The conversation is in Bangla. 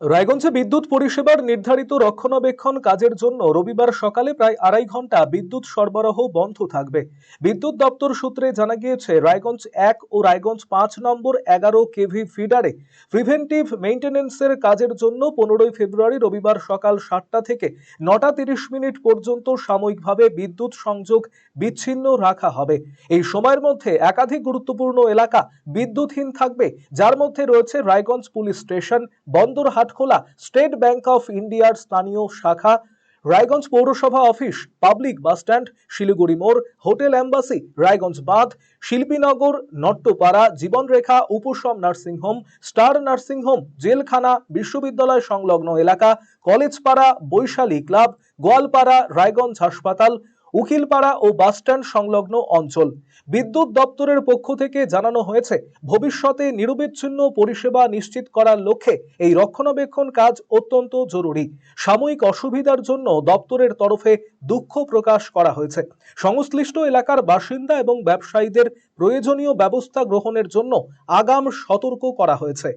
রায়গঞ্জে বিদ্যুৎ পরিষেবার নির্ধারিত রক্ষণাবেক্ষণ কাজের জন্য রবিবার সকালে প্রায় আড়াই ঘণ্টা বিদ্যুৎ সরবরাহ বন্ধ থাকবে। বিদ্যুৎ দপ্তর সূত্রে জানা গিয়েছে, রায়গঞ্জ এক ও রায়গঞ্জ পাঁচ নম্বর এগারো কেভি ফিডারে প্রিভেন্টিভ মেইন্টেনেন্সের কাজের জন্য পনেরোই ফেব্রুয়ারি রবিবার সকাল সাতটা থেকে নটা তিরিশ মিনিট পর্যন্ত সাময়িকভাবে বিদ্যুৎ সংযোগ বিচ্ছিন্ন রাখা হবে। এই সময়ের মধ্যে একাধিক গুরুত্বপূর্ণ এলাকা বিদ্যুৎহীন থাকবে, যার মধ্যে রয়েছে রায়গঞ্জ পুলিশ স্টেশন বন্দর হাটখোলা স্টেট ব্যাংক অফ ইন্ডিয়ার স্থানীয় শাখা, রায়গঞ্জ পৌরসভা অফিস, পাবলিক বাসস্ট্যান্ড শিলিগুড়ি মোড়, হোটেল অ্যাম্বাসি রায়গঞ্জ বাঁধ, শিল্পীনগর, নট্টপাড়া, জীবনরেখা, উপশম নার্সিংহোম স্টার নার্সিংহোম জেলখানা, বিশ্ববিদ্যালয় সংলগ্ন এলাকা, কলেজপাড়া, বৈশালী ক্লাব, গোয়ালপাড়া, রায়গঞ্জ হাসপাতাল উকিলপাড়া ও বাসস্ট্যান্ড সংলগ্ন অঞ্চল। বিদ্যুৎ দপ্তরের পক্ষ থেকে জানানো হয়েছে, ভবিষ্যতে নিরবিচ্ছিন্ন পরিষেবা নিশ্চিত করার লক্ষ্যে এই রক্ষণাবেক্ষণ কাজ অত্যন্ত জরুরি। সাময়িক অসুবিধার জন্য দপ্তরের তরফে দুঃখ প্রকাশ করা হয়েছে। সংশ্লিষ্ট এলাকার বাসিন্দা এবং ব্যবসায়ীদের প্রয়োজনীয় ব্যবস্থা গ্রহণের জন্য আগাম সতর্ক করা হয়েছে।